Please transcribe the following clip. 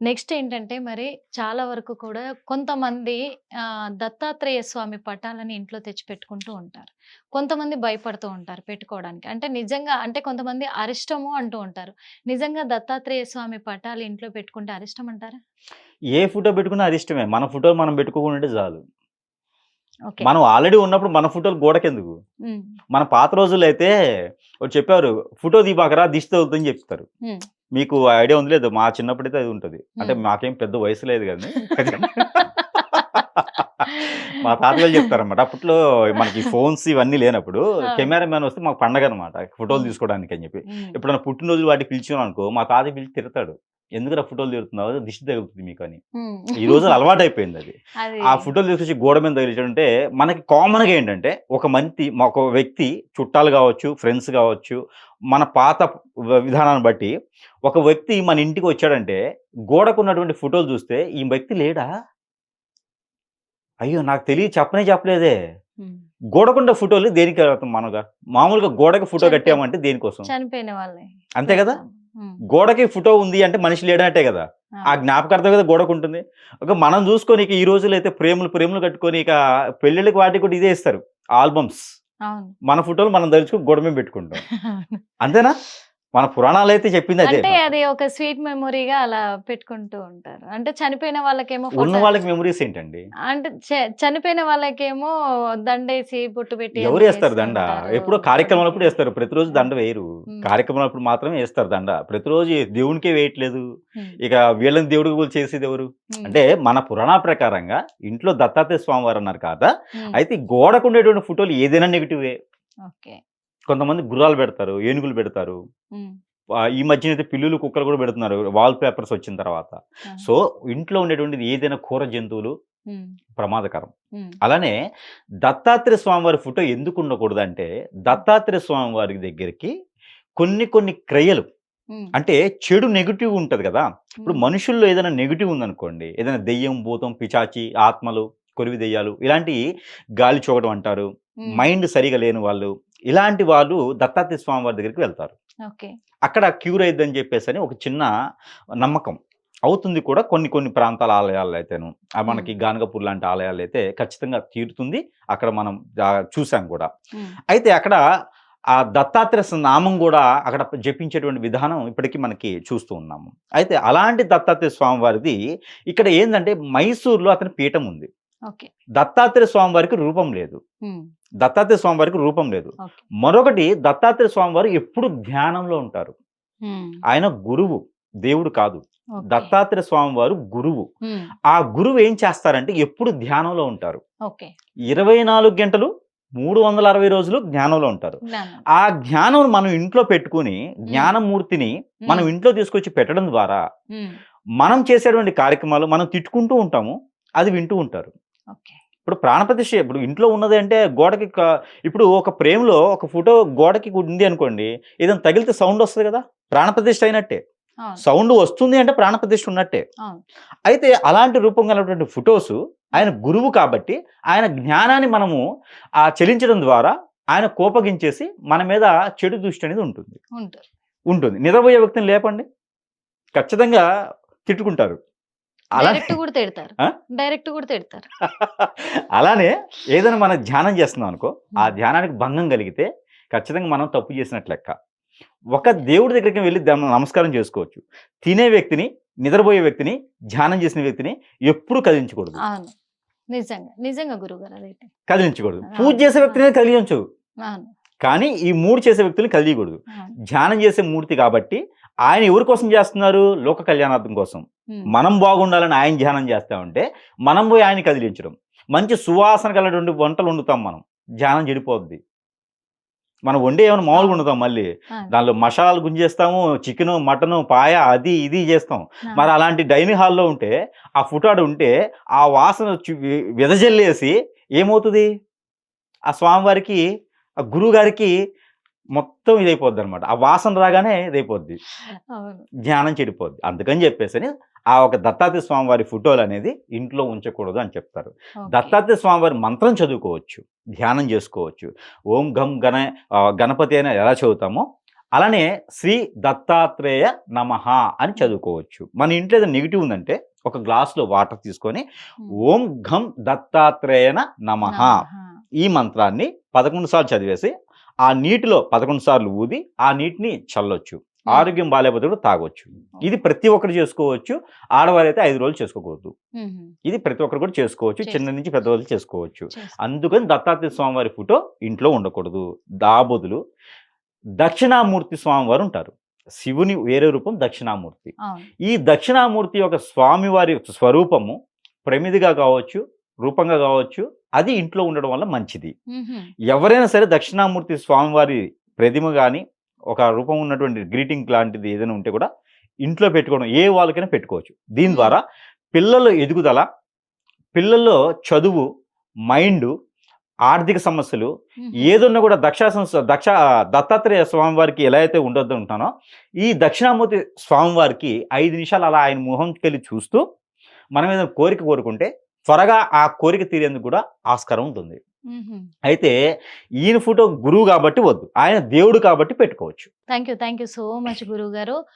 Next ఏంటంటే మరి చాలా వరకు కూడా కొంతమంది దత్తాత్రేయ స్వామి పటాలని ఇంట్లో తెచ్చి పెట్టుకుంటూ ఉంటారు. కొంతమంది భయపడుతూ ఉంటారు పెట్టుకోవడానికి. అంటే నిజంగా అంటే కొంతమంది అరిష్టము అంటూ ఉంటారు. నిజంగా దత్తాత్రేయ స్వామి పటాలు ఇంట్లో పెట్టుకుంటే అరిష్టం అంటారా? ఏ ఫోటో పెట్టుకున్నా అది ఇష్టమే మన ఫోటో మనం పెట్టుకోకుంటే చాలు. మనం ఆల్రెడీ ఉన్నప్పుడు మన ఫోటోలు గోడకెందుకు? మన పాత రోజుల్లో అయితే చెప్పారు ఫోటో దీపాకరా దిష్టి తగులుతుందని చెప్తారు. మీకు ఐడియా ఉంది లేదు. మా చిన్నప్పుడైతే అది ఉంటుంది. అంటే. మాకేం పెద్ద వయసు లేదు కానీ మా తాతగారు చెప్తారన్నమాట. అప్పట్లో మనకి ఫోన్స్ ఇవన్నీ లేనప్పుడు. కెమెరా మ్యాన్ వస్తే మాకు పండగ అనమాట ఫోటోలు. తీసుకోవడానికి అని చెప్పి. ఎప్పుడైనా పుట్టినరోజు వాటికి పిలిచాను అనుకో మా తాత పిలిచి తిడతాడు. ఎందుకు ఫోటోలు తిరుగుతున్నావు దిష్టి తగులుతుంది మీకు అని. ఈ రోజు అలవాటు అయిపోయింది అది. ఆ ఫోటోలు తీసుకొచ్చి గోడ మీద తగిలించడంటే మనకి కామన్గా ఏంటంటే ఒక మంచి ఒక వ్యక్తి చుట్టాలు కావచ్చు ఫ్రెండ్స్ కావచ్చు మన పాత విధానాన్ని బట్టి ఒక వ్యక్తి మన ఇంటికి వచ్చాడంటే గోడకు ఉన్నటువంటి ఫోటోలు చూస్తే ఈ వ్యక్తి లేడా? అయ్యో నాకు తెలియ చెప్పనే చెప్పలేదే. గోడకుండ ఫోటోలు దేనికి మనగా మామూలుగా గోడకి ఫోటో కట్టామంటే దేనికోసం? చనిపోయిన వాళ్ళే. అంతే కదా? గోడకి ఫోటో ఉంది అంటే మనిషి లేడంటే కదా. ఆ, జ్ఞాపకార్థం కదా గోడకు ఉంటుంది. ఒక మనం చూసుకొని ఇక ఈ రోజుల్లో అయితే ప్రేమలు ప్రేమలు కట్టుకొని ఇక పెళ్ళిళ్ళకి వాటికి కూడా ఇదే ఇస్తారు. ఆల్బమ్స్. మన ఫోటోలు మనం తలుచుకుని గోడ మీద పెట్టుకుంటాం. అంతేనా? మన పురాణాలు అయితే చెప్పింది అదే. అంటే అది ఒక స్వీట్ మెమొరీగా అలా పెట్టుకుంటూ ఉంటారు. అంటే చనిపోయిన వాళ్ళకేమో ఉన్న వాళ్ళకి మెమరీస్ ఏంటండి? అంటే చనిపోయిన వాళ్ళకేమో దండేసి బొట్టు పెట్టి ఎవరు వేస్తారు దండ. ఎప్పుడో కార్యక్రమాలప్పుడు వేస్తారు. ప్రతిరోజు దండ వేయరు. కార్యక్రమాలప్పుడు మాత్రమే వేస్తారు దండ. ప్రతిరోజు దేవునికే వేయట్లేదు. ఇక వీళ్ళని దేవుడికి కూడా చేసేది ఎవరు? అంటే మన పురాణ ప్రకారంగా ఇంట్లో దత్తాత్రేయ స్వామి వారు అన్నారు కదా. అయితే గోడకు ఉండేటువంటి ఫోటోలు ఏదైనా నెగిటివే ఓకే. కొంతమంది గుర్రాలు పెడతారు ఏనుగులు పెడతారు. ఈ మధ్యన అయితే పిల్లులు కుక్కలు కూడా పెడుతున్నారు. వాల్ పేపర్స్ వచ్చిన తర్వాత. సో ఇంట్లో ఉండేటువంటిది ఏదైనా కూర జంతువులు ప్రమాదకరం. అలానే దత్తాత్రేయ స్వామి వారి ఫోటో ఎందుకు ఉండకూడదు అంటే దత్తాత్రేయ స్వామి వారి దగ్గరికి కొన్ని కొన్ని క్రియలు. అంటే చెడు నెగిటివ్ ఉంటుంది కదా. ఇప్పుడు మనుషుల్లో ఏదైనా నెగిటివ్ ఉందనుకోండి ఏదైనా దెయ్యం భూతం పిచాచి ఆత్మలు కొరివి దెయ్యాలు ఇలాంటి గాలి చూడడం అంటారు. మైండ్ సరిగా లేని వాళ్ళు ఇలాంటి వాళ్ళు దత్తాత్రేయ స్వామి వారి దగ్గరికి వెళ్తారు. ఓకే. అక్కడ క్యూర్ అయిద్దని చెప్పేసి అని ఒక చిన్న నమ్మకం. అవుతుంది కూడా కొన్ని కొన్ని ప్రాంతాల ఆలయాలు అయితేను. మనకి గానగపూర్ లాంటి ఆలయాలు అయితే ఖచ్చితంగా తీరుతుంది. అక్కడ మనం చూసాం కూడా. అయితే అక్కడ ఆ దత్తాత్రేయ నామం కూడా అక్కడ జపించేటువంటి విధానం ఇప్పటికీ మనకి చూస్తూ ఉన్నాము. అయితే అలాంటి దత్తాత్రేయ స్వామి వారిది ఇక్కడ ఏంటంటే మైసూర్లో అతని పీఠం ఉంది. ఓకే. దత్తాత్రేయ స్వామి వారికి రూపం లేదు. దత్తాత్రేయ స్వామి వారికి రూపం లేదు. మరొకటి దత్తాత్రేయ స్వామి వారు ఎప్పుడు ధ్యానంలో ఉంటారు. ఆయన గురువు దేవుడు కాదు. దత్తాత్రేయ స్వామి వారు గురువు. ఆ గురువు ఏం చేస్తారంటే ఎప్పుడు ధ్యానంలో ఉంటారు. ఇరవై నాలుగు గంటలు మూడు వందల అరవై రోజులు జ్ఞానంలో ఉంటారు. ఆ జ్ఞానం మనం ఇంట్లో పెట్టుకుని జ్ఞానమూర్తిని మనం ఇంట్లో తీసుకొచ్చి పెట్టడం ద్వారా మనం చేసేటువంటి కార్యక్రమాలు మనం తిట్టుకుంటూ ఉంటాము అది వింటూ ఉంటారు. ఓకే. ఇప్పుడు ప్రాణప్రతిష్ఠ ఇప్పుడు ఇంట్లో ఉన్నది అంటే గోడకి ఇప్పుడు ఒక ప్రేమలో ఒక ఫోటో గోడకి ఉంది అనుకోండి ఏదైనా తగిలితే సౌండ్ వస్తుంది కదా ప్రాణప్రతిష్ఠ అయినట్టే. సౌండ్ వస్తుంది అంటే ప్రాణప్రతిష్ఠ ఉన్నట్టే. అయితే అలాంటి రూపం కలిగినటువంటి ఫొటోస్ ఆయన గురువు కాబట్టి ఆయన జ్ఞానాన్ని మనము ఆ చెలించడం ద్వారా ఆయన కోపగించేసి మన మీద చెడు దృష్టి అనేది ఉంటుంది. ఉంటుంది. నిద్రపోయే వ్యక్తిని లేపండి. ఖచ్చితంగా తిట్టుకుంటారు. డైరెక్ట్ కూడా తిడతారు? డైరెక్ట్ కూడా తిడతారు. అలానే ఏదైనా మనం ధ్యానం చేస్తున్నాం అనుకో ఆ. ధ్యానానికి భంగం కలిగితే ఖచ్చితంగా మనం తప్పు చేసినట్లు లెక్క. ఒక దేవుడి దగ్గరికి వెళ్ళి నమస్కారం చేసుకోవచ్చు. తినే వ్యక్తిని నిద్రపోయే వ్యక్తిని ధ్యానం చేసిన వ్యక్తిని ఎప్పుడు కదిలించకూడదు. నిజంగా నిజంగా గురుగారు అదైతే. కదిలించకూడదు. పూజ చేసే వ్యక్తిని కదిలించు. అవును. కానీ ఈ మూడు చేసే వ్యక్తులు కదిలియకూడదు. ధ్యానం చేసే మూర్తి కాబట్టి ఆయన ఎవరి కోసం చేస్తున్నారు? లోక కళ్యాణార్థం కోసం. మనం బాగుండాలని ఆయన ధ్యానం చేస్తా ఉంటే మనం పోయి ఆయన కదిలించడం. మంచి సువాసన కలిగినటువంటి వంటలు వండుతాం మనం. ధ్యానం చెడిపోద్ది. మనం వండే ఏమైనా మామూలుగా వండుతాం మళ్ళీ. దానిలో మసాలాలు గుంజేస్తాము చికెను మటను పాయ అది ఇది చేస్తాం. మరి అలాంటి డైనింగ్ హాల్లో ఉంటే ఆ ఫుటాడు ఉంటే ఆ వాసన వెదజల్లేసి ఏమవుతుంది? ఆ స్వామివారికి ఆ గురువు గారికి మొత్తం ఇదైపోద్ది అనమాట ఆ వాసన రాగానే ఇదైపోద్ది. ధ్యానం చెడిపోద్ది. అందుకని చెప్పేసి ఆ ఒక దత్తాత్రేయ స్వామి వారి ఫోటోలు అనేది ఇంట్లో ఉంచకూడదు అని చెప్తారు. దత్తాత్రేయ స్వామి వారి మంత్రం చదువుకోవచ్చు ధ్యానం చేసుకోవచ్చు. ఓం గం గణ గణపతి అని ఎలా చదువుతామో అలానే శ్రీ దత్తాత్రేయ నమః అని చదువుకోవచ్చు. మన ఇంట్లో ఏదైనా నెగిటివ్ ఉందంటే ఒక గ్లాసులో వాటర్ తీసుకొని ఓం ఘం దత్తాత్రేయన నమః. ఈ మంత్రాన్ని పదకొండు సార్లు చదివేసి ఆ నీటిలో పదకొండు సార్లు ఊది ఆ నీటిని చల్లొచ్చు. ఆరోగ్యం బాగాలేకపోతే కూడా తాగొచ్చు. ఇది ప్రతి ఒక్కరు చేసుకోవచ్చు. ఆడవారైతే ఐదు రోజులు చేసుకోకూడదు. ఇది ప్రతి ఒక్కరు కూడా చేసుకోవచ్చు. చిన్న నుంచి పెద్ద వాళ్ళు చేసుకోవచ్చు. అందుకని దత్తాత్రేయ స్వామివారి ఫోటో ఇంట్లో ఉండకూడదు. దాబోదులు. దక్షిణామూర్తి స్వామివారు ఉంటారు. శివుని వేరే రూపం దక్షిణామూర్తి. ఈ దక్షిణామూర్తి యొక్క స్వామివారి స్వరూపము ప్రమిదిగా కావచ్చు రూపంగా కావచ్చు అది ఇంట్లో ఉండడం వల్ల మంచిది. ఎవరైనా సరే దక్షిణామూర్తి స్వామివారి ప్రతిమ కానీ ఒక రూపం ఉన్నటువంటి గ్రీటింగ్ లాంటిది ఏదైనా ఉంటే కూడా ఇంట్లో పెట్టుకోవడం ఏ వాళ్ళకైనా పెట్టుకోవచ్చు దీని ద్వారా పిల్లల ఎదుగుదల పిల్లల్లో చదువు మైండ్ ఆర్థిక సమస్యలు. ఏదున్నా కూడా దక్ష సంస్థ దక్ష దత్తాత్రేయ స్వామివారికి ఎలా అయితే ఉండొద్దు ఉంటానో ఈ దక్షిణామూర్తి స్వామివారికి ఐదు నిమిషాలు అలా ఆయన ముఖంకి వెళ్ళి చూస్తూ మనం ఏదైనా కోరిక కోరుకుంటే త్వరగా ఆ కోరిక తీరేందుకు కూడా ఆస్కారం ఉంటుంది. అయితే ఈయన ఫోటో గురువు కాబట్టి వద్దు. ఆయన దేవుడు కాబట్టి పెట్టుకోవచ్చు. Thank you thank you so much గురువు గారు